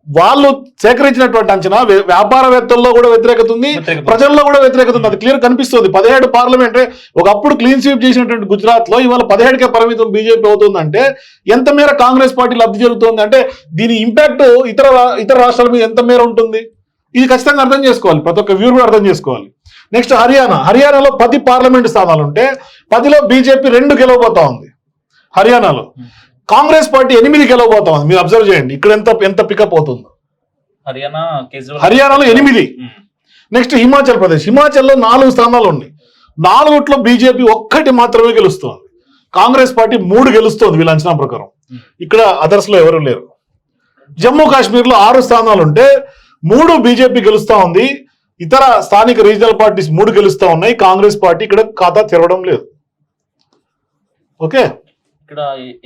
వాళ్ళు సేకరించినటువంటి అంచనా వ్య- వ్యాపారవేత్తల్లో కూడా వ్యతిరేకత ఉంది. ప్రజల్లో కూడా వ్యతిరేకత ఉంది. అది క్లియర్ కనిపిస్తుంది. పదిహేడు పార్లమెంట్ ఒకప్పుడు క్లీన్ స్వీప్ చేసినటువంటి గుజరాత్లో ఇవాళ పదిహేడుకే పరిమితం బీజేపీ అవుతుందంటే ఎంత మేర కాంగ్రెస్ పార్టీ లబ్ధి జరుగుతుంది? అంటే దీని ఇంపాక్ట్ ఇతర ఇతర రాష్ట్రాల మీద ఎంత మేర ఉంటుంది? ఇది ఖచ్చితంగా అర్థం చేసుకోవాలి. ప్రతి ఒక్క వ్యూర్ కూడా అర్థం చేసుకోవాలి. నెక్స్ట్ హర్యానా. హర్యానాలో పది పార్లమెంట్ స్థానాలు ఉంటే పదిలో బీజేపీ రెండు గెలవబోతా ఉంది. హర్యానాలో. కాంగ్రెస్ పార్టీ ఎనిమిది గెలవబోతా ఉంది మీరు అబ్జర్వ్ చేయండి. ఇక్కడ ఎంత ఎంత పికప్ అవుతుందో. హర్యానా హర్యానాలో ఎనిమిది. నెక్స్ట్ హిమాచల్ ప్రదేశ్. హిమాచల్లో నాలుగు స్థానాలు ఉన్నాయి. నాలుగుట్లో బీజేపీ ఒక్కటి మాత్రమే గెలుస్తోంది. కాంగ్రెస్ పార్టీ మూడు గెలుస్తోంది వీళ్ళ అంచనా ప్రకారం. ఇక్కడ అదర్స్లో ఎవరు లేరు. జమ్మూ కాశ్మీర్లో ఆరు స్థానాలు ఉంటే మూడు బీజేపీ గెలుస్తా ఉంది. ఇతర స్థానిక రీజనల్ పార్టీస్ మూడు గెలుస్తా ఉన్నాయి. కాంగ్రెస్ పార్టీ ఇక్కడ ఖాతా తెరవడం లేదు. ఓకే?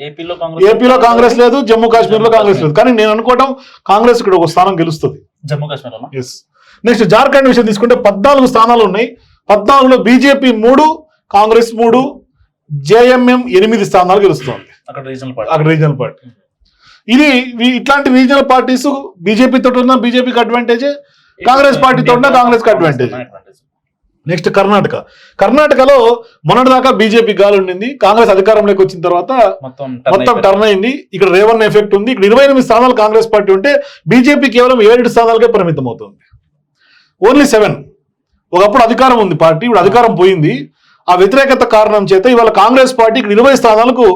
ఏపీలో కాంగ్రెస్ ఏపీలో కాంగ్రెస్ లేదు జమ్మూ కాశ్మీర్లో కాంగ్రెస్ లేదు. కానీ నేను అనుకోవడం కాంగ్రెస్ ఇక్కడ ఒక స్థానం గెలుస్తుంది. జమ్మూ కాశ్మీర్ ఎస్ నెక్స్ట్ జార్ఖండ్ విషయం తీసుకుంటే పద్నాలుగు స్థానాలు ఉన్నాయి. పద్నాలుగులో బీజేపీ మూడు కాంగ్రెస్ మూడు జేఎంఎం ఎనిమిది స్థానాలు గెలుస్తోంది. అక్కడ రీజనల్ పార్టీ అక్కడ రీజనల్ పార్టీ ఇది ఇట్లాంటి రీజనల్ పార్టీస్ బీజేపీ తోటి ఉన్న బీజేపీకి అడ్వాంటేజ్ కాంగ్రెస్ పార్టీతో ఉన్న కాంగ్రెస్కి అడ్వాంటేజ్ నెక్స్ట్ కర్ణాటక. కర్ణాటకలో మొన్నటిదాకా బీజేపీ గాలి ఉండింది కాంగ్రెస్ అధికారంలోకి వచ్చిన తర్వాత మొత్తం టర్న్ అయింది. ఇక్కడ రేవన్ ఎఫెక్ట్ ఉంది. ఇక్కడ ఇరవై ఎనిమిది స్థానాలు కాంగ్రెస్ పార్టీ ఉంటే బీజేపీ కేవలం ఏడు స్థానాలకే పరిమితం అవుతుంది. ఓన్లీ సెవెన్ ఒకప్పుడు అధికారం ఉంది పార్టీ ఇప్పుడు అధికారం పోయింది. ఆ వ్యతిరేకత కారణం చేత ఇవాళ కాంగ్రెస్ పార్టీ ఇక్కడ ఇరవై స్థానాలకు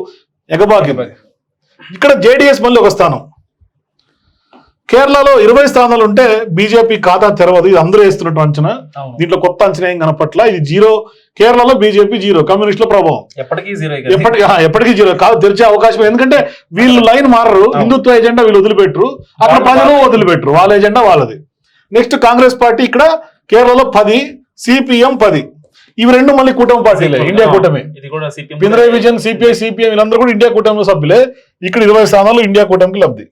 ఎగబాకింది. ఇక్కడ జేడిఎస్ మళ్ళీ ఒక స్థానం. కేరళలో ఇరవై స్థానాలు ఉంటే బీజేపీ ఖాతా తెరవదు. ఇది అందరూ వేస్తున్నట్టు అంచనా. దీంట్లో కొత్త అంచనా ఏం కనపట్ల. ఇది జీరో. కేరళలో బీజేపీ జీరో. కమ్యూనిస్టుల ప్రభావం. ఎప్పటికీ జీరో ఎప్పటికీ జీరో. కాదు తెరిచే అవకాశం ఎందుకంటే వీళ్ళు లైన్ మారరు. హిందుత్వ ఎజెండా వీళ్ళు వదిలిపెట్టరు. అక్కడ ప్రజలు వదిలిపెట్టరు. వాళ్ళ ఎజెండా వాళ్ళది. నెక్స్ట్ కాంగ్రెస్ పార్టీ ఇక్కడ కేరళలో పది సిపిఎం పది. ఇవి రెండు మళ్ళీ కూటమి పార్టీలే. ఇండియా కూటమి. పినరయ్ విజయన్ సిపిఐ సిపిఎం వీళ్ళందరూ కూడా ఇండియా కూటమిలో సభ్యులే. ఇక్కడ ఇరవై స్థానాలు ఇండియా కూటమికి లబ్ధి.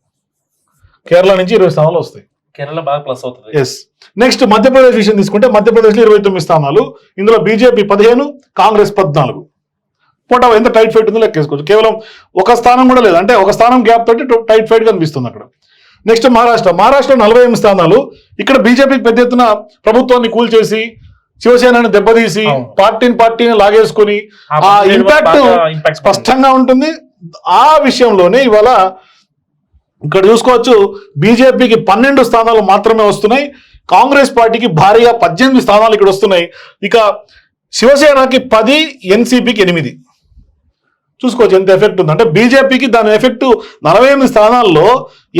కేరళ నుంచి ఇరవై స్థానాలు వస్తాయి. కేరళ బాగా ప్లస్ అవుతుంది. ఎస్ నెక్స్ట్ మధ్యప్రదేశ్ విషయం తీసుకుంటే మధ్యప్రదేశ్లో ఇరవై తొమ్మిది స్థానాలు ఇందులో బీజేపీ పదిహేను కాంగ్రెస్ పద్నాలుగు. పోటా ఎంత టైట్ ఫైట్ ఉందో లెక్కేసుకోవచ్చు. కేవలం ఒక స్థానం కూడా లేదు. అంటే ఒక స్థానం గ్యాప్ తోటి టైట్ ఫైట్ కనిపిస్తుంది అక్కడ. నెక్స్ట్ మహారాష్ట్ర. మహారాష్ట్ర నలభై ఎనిమిది స్థానాలు. ఇక్కడ బీజేపీకి పెద్ద ఎత్తున ప్రభుత్వాన్ని కూల్చేసి శివసేనని దెబ్బతీసి. పార్టీని పార్టీని లాగేసుకుని ఆ ఇంపాక్ట్ స్పష్టంగా ఉంటుంది. ఆ విషయంలోనే ఇవాళ ఇక్కడ చూసుకోవచ్చు బీజేపీకి పన్నెండు స్థానాలు మాత్రమే వస్తున్నాయి. కాంగ్రెస్ పార్టీకి భారీగా పద్దెనిమిది స్థానాలు ఇక్కడ వస్తున్నాయి. ఇక శివసేనకి పది ఎన్సీపీకి ఎనిమిది. చూసుకోవచ్చు ఎంత ఎఫెక్ట్ ఉంది అంటే బీజేపీకి దాని ఎఫెక్ట్ నలభై ఎనిమిది స్థానాల్లో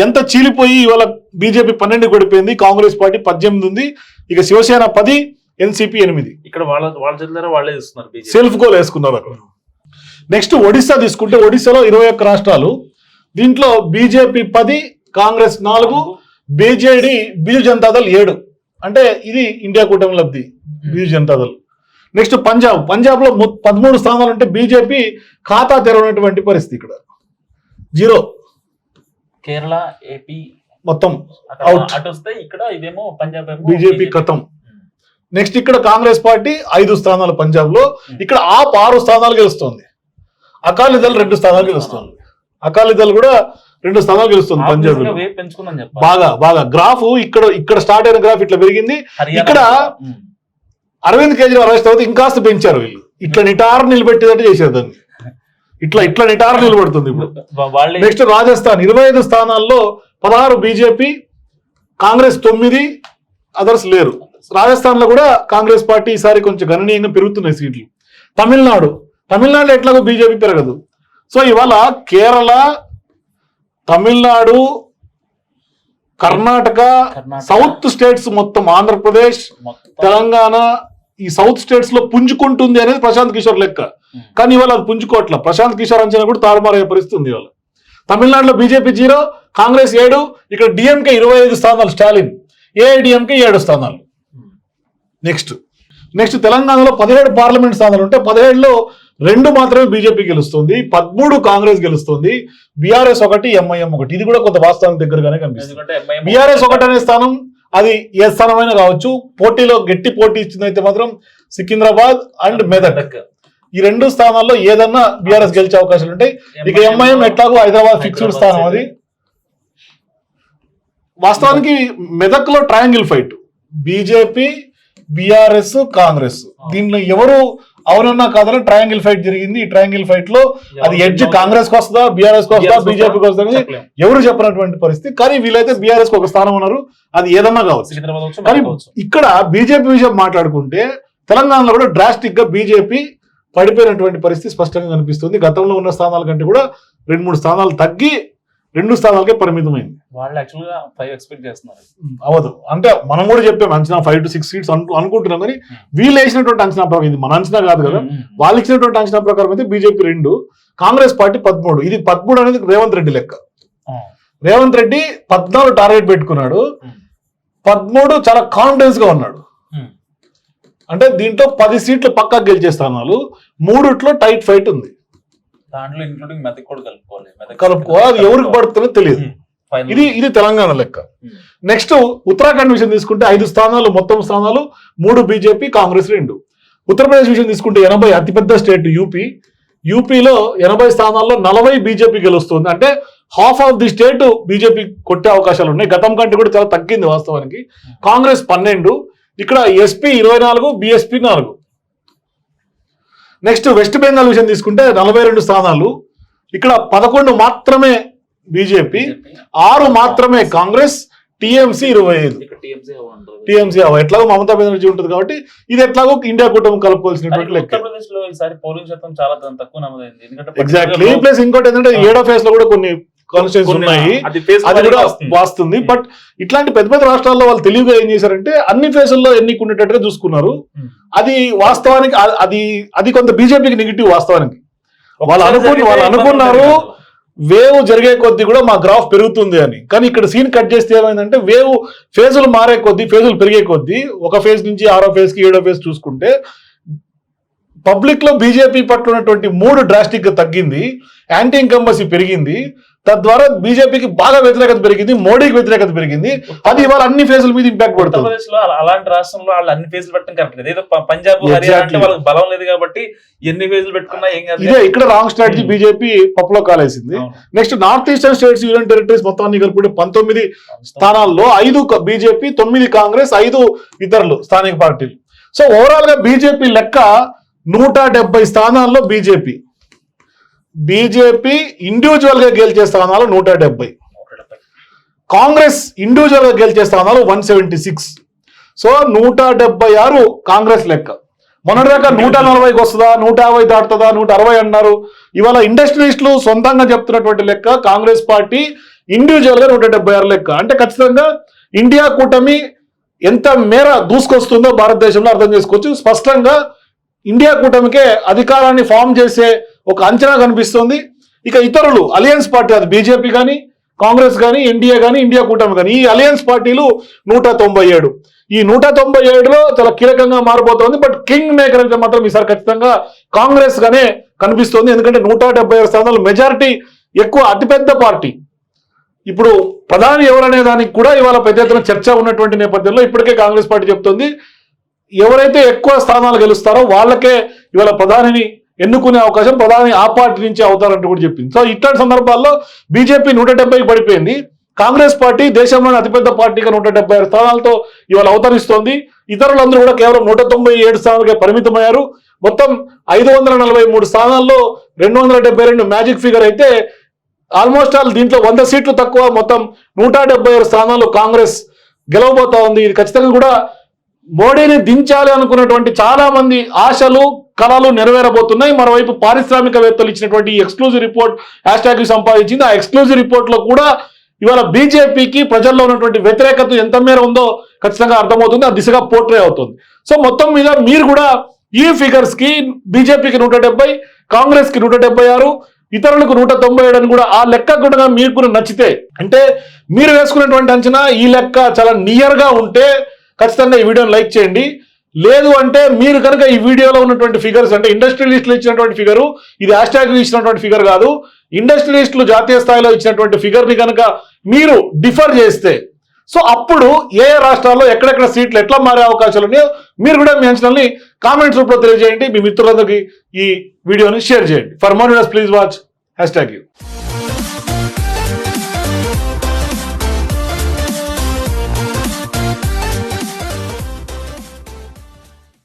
ఎంత చీలిపోయి ఇవాళ బీజేపీ పన్నెండు పడిపోయింది కాంగ్రెస్ పార్టీ పద్దెనిమిది ఉంది ఇక శివసేన పది ఎన్సీపీ ఎనిమిది. ఇక్కడ వాళ్ళ వాళ్ళ జిల్లాలో వాళ్ళే ఇస్తున్నారు సెల్ఫ్ గోల్ వేసుకున్నారు అక్కడ. నెక్స్ట్ ఒడిశా తీసుకుంటే ఒడిశాలో ఇరవై ఒక్క రాష్ట్రాలు దీంట్లో బీజేపీ పది కాంగ్రెస్ నాలుగు బీజేడీ బిజు జనతాదళ్ ఏడు. అంటే ఇది ఇండియా కూటమి లబ్ధి బిజు జనతాదళ్ నెక్స్ట్ పంజాబ్. పంజాబ్లో మొ- పదమూడు స్థానాలు అంటే బీజేపీ ఖాతా తెరవనటువంటి పరిస్థితి ఇక్కడ. జీరో. కేరళ ఏపీ. మొత్తం వస్తే ఇక్కడ ఇదేమో పంజాబ్ బీజేపీ కథం నెక్స్ట్ ఇక్కడ కాంగ్రెస్ పార్టీ ఐదు స్థానాలు పంజాబ్లో ఇక్కడ ఆప్ ఆరు స్థానాలు గెలుస్తుంది. అకాలీదళ్ రెండు స్థానాలు గెలుస్తుంది. అకాలీదళ్ కూడా రెండు స్థానాలు గెలుస్తుంది పంజాబ్ బాగా బాగా. గ్రాఫ్ ఇక్కడ ఇక్కడ స్టార్ట్ అయిన గ్రాఫ్ ఇట్లా పెరిగింది. ఇక్కడ. అరవింద్ కేజ్రీవాల్ అరెస్ట్ అవుతే ఇంకాస్త పెంచారు వీళ్ళు. ఇట్లా నిటారు నిలబెట్టేటట్టు చేశారు దాన్ని. ఇట్లా ఇట్లా నిటారు నిలబడుతుంది ఇప్పుడు. నెక్స్ట్ రాజస్థాన్ ఇరవై ఐదు స్థానాల్లో పదహారు బీజేపీ కాంగ్రెస్ తొమ్మిది అదర్స్ లేరు. రాజస్థాన్లో కూడా కాంగ్రెస్ పార్టీ ఈసారి కొంచెం గణనీయంగా పెరుగుతున్నాయి సీట్లు. తమిళనాడు. తమిళనాడులో ఎట్లాగో బీజేపీ పెరగదు. సో ఇవాళ కేరళ తమిళనాడు కర్ణాటక. సౌత్ స్టేట్స్ మొత్తం ఆంధ్రప్రదేశ్ తెలంగాణ ఈ సౌత్ స్టేట్స్లో పుంజుకుంటుంది అనేది ప్రశాంత్ కిషోర్ లెక్క. కానీ ఇవాళ అది పుంజుకోవట్ల. ప్రశాంత్ కిషోర్ అంచనా కూడా తారుమారయ్యే పరిస్థితి ఉంది ఇవాళ. తమిళనాడులో బీజేపీ జీరో కాంగ్రెస్ ఏడు ఇక్కడ డిఎంకే ఇరవై ఐదు స్థానాలు స్టాలిన్. ఏఐడిఎంకే ఏడు స్థానాలు. నెక్స్ట్. నెక్స్ట్ తెలంగాణలో పదిహేడు పార్లమెంట్ స్థానాలు ఉంటే పదిహేడులో రెండు మాత్రమే బీజేపీ గెలుస్తుంది పదమూడు కాంగ్రెస్ గెలుస్తుంది బీఆర్ఎస్ ఒకటి ఎంఐఎం ఒకటి. ఇది కూడా కొంత వాస్తవానికి దగ్గరగానే కనిపిస్తుంది. బీఆర్ఎస్ ఒకటి అనే స్థానం అది ఏ స్థానమైనా కావచ్చు పోటీలో గట్టి పోటీ ఇచ్చిందైతే మాత్రం సికింద్రాబాద్ అండ్ మెదక్. ఈ రెండు స్థానాల్లో ఏదన్నా బీఆర్ఎస్ గెలిచే అవకాశాలు ఉంటాయి ఇక ఎంఐఎం ఎట్లాగో హైదరాబాద్ ఫిక్స్డ్ స్థానం అది. వాస్తవానికి మెదక్లో triangle fight BJP BRS Congress. దీంట్లో ఎవరు అవునన్నా కాదని ట్రయాంగిల్ ఫైట్ జరిగింది. ఈ ట్రయాంగిల్ ఫైట్లో అది ఎడ్జ్ కాంగ్రెస్కి వస్తుందా బీఆర్ఎస్కి వస్తుందా? బీజేపీకి వస్తుందా అనేది చెప్పలేం. ఎవరు చెప్పినటువంటి పరిస్థితి. కానీ వీళ్ళైతే బీఆర్ఎస్కి ఒక స్థానం ఉన్నారు. అది ఏదన్నా కావచ్చు. కానీ. ఇక్కడ బీజేపీ విషయం మాట్లాడుకుంటే తెలంగాణలో కూడా డ్రాస్టిక్గా బీజేపీ పడిపోయినటువంటి పరిస్థితి స్పష్టంగా కనిపిస్తుంది. గతంలో ఉన్న స్థానాల కంటే కూడా రెండు మూడు స్థానాలు తగ్గి రెండు స్థానాలకే పరిమితమైంది. వాళ్ళు యాక్చువల్గా ఫైవ్ ఎక్స్పెక్ట్ చేస్తున్నారు. అవదు అంటే మనం కూడా చెప్పాం అంచనా ఫైవ్ టు సిక్స్ సీట్స్ అనుకుంటున్నాం కానీ వీళ్ళు వేసినటువంటి అంచనా ప్రకారం ఇది మన అంచనా కాదు కదా. వాళ్ళు ఇచ్చినటువంటి అంచనా ప్రకారం అయితే బీజేపీ రెండు కాంగ్రెస్ పార్టీ పదమూడు. ఇది పదమూడు అనేది రేవంత్ రెడ్డి లెక్క. రేవంత్ రెడ్డి పద్నాలుగు టార్గెట్ పెట్టుకున్నాడు. పదమూడు చాలా కాన్ఫిడెన్స్గా ఉన్నాడు. అంటే దీంట్లో పది సీట్లు పక్కా గెలిచే స్థానాలు మూడిట్లో టైట్ ఫైట్ ఉంది. దాంట్లో ఇంక్లూడింగ్ మెదక్ కూడా కలుపుకోవాలి. మెదక్ కలుపుకో అది ఎవరికి పడుతుందో తెలియదు. Final. ఇది ఇది తెలంగాణ లెక్క. నెక్స్ట్ ఉత్తరాఖండ్ విషయం తీసుకుంటే ఐదు స్థానాలు మొత్తం స్థానాలు మూడు బీజేపీ కాంగ్రెస్ రెండు. ఉత్తరప్రదేశ్ విషయం తీసుకుంటే ఎనభై అతిపెద్ద స్టేట్ యూపీ. యూపీలో ఎనభై స్థానాల్లో నలభై బీజేపీ గెలుస్తుంది. అంటే half of the state BJP కొట్టే అవకాశాలు ఉన్నాయి. గతం కంటే కూడా చాలా తగ్గింది వాస్తవానికి. కాంగ్రెస్ పన్నెండు. ఇక్కడ ఎస్పీ ఇరవై నాలుగు బిఎస్పీ నాలుగు. నెక్స్ట్ వెస్ట్ బెంగాల్ విషయం తీసుకుంటే నలభై రెండు స్థానాలు ఇక్కడ పదకొండు మాత్రమే బీజేపీ. ఆరు మాత్రమే కాంగ్రెస్ టీఎంసీ ఇరవై ఐదు. టీఎంసీ ఎట్లాగో మమతా బెనర్జీ ఉంటుంది కాబట్టి ఇది ఎట్లాగో ఇండియా కూటమి కలుపుకోవాల్సినటువంటి లెక్క ఉత్తరప్రదేశ్లో ఈసారి పోలింగ్ శాతం చాలా తక్కువ నమోదైంది ఎందుకంటే ఎగ్జాక్ట్లీ ప్లస్ ఇంకోటి ఏంటంటే. ఏడో ఫేజ్లో కూడా కొన్ని కాన్స్టిట్యూన్స్ ఉన్నాయి అది కూడా వస్తుంది. బట్ ఇట్లాంటి పెద్ద పెద్ద రాష్ట్రాల్లో వాళ్ళు తెలివిగా ఏం చేశారంటే అన్ని ఫేజుల్లో ఎన్నికునేటట్టుగా చూసుకున్నారు ఉమ్. అది వాస్తవానికి అది అది కొంత బీజేపీకి నెగిటివ్ వాస్తవానికి వాళ్ళు అనుకుని వాళ్ళు అనుకున్నారు. వేవ్ జరిగే కొద్దీ కూడా మా గ్రాఫ్ పెరుగుతుంది అని కానీ ఇక్కడ సీన్ కట్ చేస్తే ఏమైందంటే వేవ్ ఫేజులు మారే కొద్దీ ఫేజులు పెరిగే కొద్దీ ఒక ఫేజ్ నుంచి ఆరో ఫేజ్కి ఏడో ఫేజ్ చూసుకుంటే పబ్లిక్లో బీజేపీ పట్ల ఉన్నటువంటి మూడు డ్రాస్టిక్గా తగ్గింది యాంటీ ఇన్కంబసీ పెరిగింది తద్వారా బీజేపీకి బాగా వ్యతిరేకత పెరిగింది మోడీకి వ్యతిరేకత పెరిగింది. అది ఇవాళ అన్ని ఫేజుల మీద ఇంపాక్ట్ పడుతుంది. అలాంటి రాష్ట్రంలో వాళ్ళు అన్ని ఫేజ్లు పెట్టడం కరెక్ట్ లేదు. ఏదో పంజాబ్ హర్యానా అంటే. వాళ్ళకి బలం లేదు కాబట్టి ఎన్ని ఫేజ్లు పెట్టుకున్నా ఏం కాదు. ఇదే ఇక్కడ రాంగ్ స్ట్రాటజీ Hmm. బీజేపీ పప్పులో కాలేసింది. Next north eastern states union territories మొత్తాన్ని కలుపుకుంటే పంతొమ్మిది స్థానాల్లో ఐదు బీజేపీ తొమ్మిది కాంగ్రెస్ ఐదు ఇతరులు స్థానిక పార్టీలు. సో ఓవరాల్గా బీజేపీ లెక్క నూట డెబ్బై స్థానాల్లో బీజేపీ. బీజేపీ ఇండివిజువల్గా గెలిచే స్థానాలు నూట డెబ్బై. కాంగ్రెస్ ఇండివిజువల్గా గెలిచే స్థానాలు వన్ సెవెంటీ సిక్స్ సో నూట డెబ్బై ఆరు కాంగ్రెస్ లెక్క. మొన్నటిదాకా నూట నలభైకి వస్తుందా నూట యాభై దాటుతుందా నూట అరవై అన్నారు. ఇవాళ ఇండస్ట్రియలిస్టులు సొంతంగా చెప్తున్నటువంటి లెక్క కాంగ్రెస్ పార్టీ ఇండివిజువల్గా నూట డెబ్బై ఆరు లెక్క. అంటే ఖచ్చితంగా ఇండియా కూటమి ఎంత మేర దూసుకొస్తుందో భారతదేశంలో అర్థం చేసుకోవచ్చు. స్పష్టంగా ఇండియా కూటమికే అధికారాన్ని ఫామ్ చేసే ఒక అంచనా కనిపిస్తుంది. ఇక ఇతరులు అలియన్స్ పార్టీ అది బీజేపీ కానీ కాంగ్రెస్ కానీ ఎన్డీఏ కానీ ఇండియా కూటమి కానీ ఈ అలయన్స్ పార్టీలు నూట తొంభై ఏడు. ఈ నూట తొంభై ఏడులో చాలా కీలకంగా మారిపోతుంది బట్ కింగ్ మేకర్ అయితే మాత్రం ఈసారి ఖచ్చితంగా కాంగ్రెస్ గానే కనిపిస్తుంది. ఎందుకంటే నూట డెబ్బై ఏడు స్థానాలు మెజారిటీ ఎక్కువ అతిపెద్ద పార్టీ. ఇప్పుడు ప్రధాని ఎవరనే దానికి కూడా ఇవాళ పెద్ద ఎత్తున చర్చ ఉన్నటువంటి నేపథ్యంలో ఇప్పటికే కాంగ్రెస్ పార్టీ చెప్తుంది. ఎవరైతే ఎక్కువ స్థానాలు గెలుస్తారో వాళ్ళకే ఇవాళ ప్రధానిని ఎన్నుకునే అవకాశం ప్రధాని ఆ పార్టీ నుంచి అవుతారంటూ కూడా చెప్పింది. సో ఇట్లాంటి సందర్భాల్లో బీజేపీ నూట డెబ్బైకి పడిపోయింది. కాంగ్రెస్ పార్టీ దేశంలోని అతిపెద్ద పార్టీగా నూట డెబ్బై ఆరు స్థానాలతో ఇవాళ అవతరిస్తోంది. ఇతరులందరూ కూడా కేవలం నూట తొంభై ఏడు స్థానాలకే పరిమితమయ్యారు. మొత్తం ఐదు వందల నలభై మూడు స్థానాల్లో రెండు వందల డెబ్బై రెండు మ్యాజిక్ ఫిగర్ అయితే ఆల్మోస్ట్ ఆల్ దీంట్లో వంద సీట్లు తక్కువ మొత్తం నూట డెబ్బై ఆరు స్థానాల్లో కాంగ్రెస్ గెలవబోతా ఉంది. ఇది ఖచ్చితంగా కూడా మోడీని దించాలి అనుకున్నటువంటి చాలా మంది ఆశలు కళలు నెరవేరబోతున్నాయి. మరోవైపు పారిశ్రామికవేత్తలు ఇచ్చినటువంటి ఎక్స్క్లూజివ్ రిపోర్ట్ హ్యాష్ ట్యాగ్ సంపాదించింది. ఆ ఎక్స్క్లూజివ్ రిపోర్ట్లో కూడా ఇవాళ బీజేపీకి ప్రజల్లో ఉన్నటువంటి వ్యతిరేకత ఎంత మేర ఉందో ఖచ్చితంగా అర్థమవుతుంది. ఆ దిశగా పోర్ట్రే అవుతుంది. సో మొత్తం మీద మీరు కూడా ఈ ఫిగర్స్కి బీజేపీకి నూట డెబ్బై కాంగ్రెస్కి నూట డెబ్బై ఆరు ఇతరులకు నూట తొంభై ఏడు అని కూడా ఆ లెక్క కూడా మీకు కూడా నచ్చితే అంటే మీరు వేసుకున్నటువంటి అంచనా ఈ లెక్క చాలా నియర్గా ఉంటే ఖచ్చితంగా ఈ వీడియోని లైక్ చేయండి. లేదు అంటే మీరు కనుక ఈ వీడియోలో ఉన్నటువంటి ఫిగర్స్ అంటే ఇండస్ట్రియలిస్టులు ఇచ్చినటువంటి ఫిగరు ఇది హ్యాష్ ఇచ్చినటువంటి ఫిగర్ కాదు. ఇండస్ట్రియలిస్టులు జాతీయ స్థాయిలో ఇచ్చినటువంటి ఫిగర్ని కనుక మీరు డిఫర్ చేస్తే సో అప్పుడు ఏ ఏ రాష్ట్రాల్లో ఎక్కడెక్కడ సీట్లు ఎట్లా మారే అవకాశాలు ఉన్నాయో మీరు కూడా మీ అంచనాల్ని కామెంట్స్ రూపంలో తెలియజేయండి. మీ మిత్రులందరికీ ఈ వీడియోని షేర్ చేయండి. For more please watch hashtag U